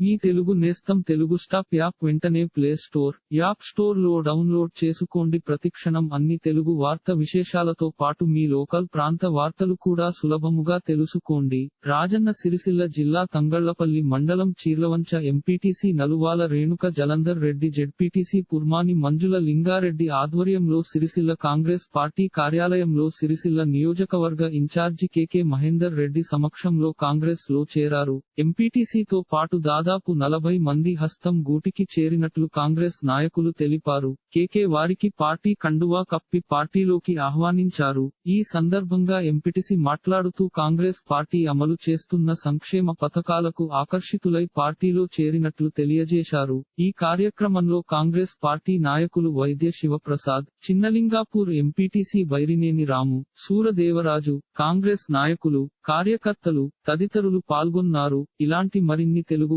మీ తెలుగు నేస్తం Telugu stop app వెంటనే play store app స్టోర్లో డౌన్లోడ్ చేసుకోండి. ప్రతిక్షణం అన్ని తెలుగు వార్త విశేషాలతో పాటు మీ లోకల్ ప్రాంత వార్తలు కూడా సులభముగా తెలుసుకోండి. రాజన్న సిరిసిల్ల జిల్లా తంగళ్ళపల్లి మండలం చీర్లవంచ ఎంపీటీసీ నలువాల రేణుక జలంధర్ రెడ్డి జెడ్పీటీసీ పుర్మాని మంజుల లింగారెడ్డి ఆధ్వర్యంలో సిరిసిల్ల కాంగ్రెస్ పార్టీ కార్యాలయంలో సిరిసిల్ల నియోజకవర్గ ఇన్ఛార్జి కెకే మహేందర్ రెడ్డి సమక్షంలో కాంగ్రెస్లో చేరారు ఎంపీటీసీతో పాటు దాదాపు నలభై మంది హస్తం గూటికి చేరినట్లు కాంగ్రెస్ నాయకులు తెలిపారు. కేకే వారికి పార్టీ కండువా కప్పి పార్టీలోకి ఆహ్వానించారు. ఈ సందర్భంగా ఎంపిటిసి మాట్లాడుతూ కాంగ్రెస్ పార్టీ అమలు చేస్తున్న సంక్షేమ పథకాలకు ఆకర్షితులై పార్టీలో చేరినట్లు తెలియజేశారు. ఈ కార్యక్రమంలో కాంగ్రెస్ పార్టీ నాయకులు వైద్య శివప్రసాద్ చిన్నలింగాపూర్ ఎంపీటీసీ బైరినేని రాము సూరదేవరాజు కాంగ్రెస్ నాయకులు కార్యకర్తలు తదితరులు పాల్గొన్నారు. ఇలాంటి మరిన్ని తెలుగు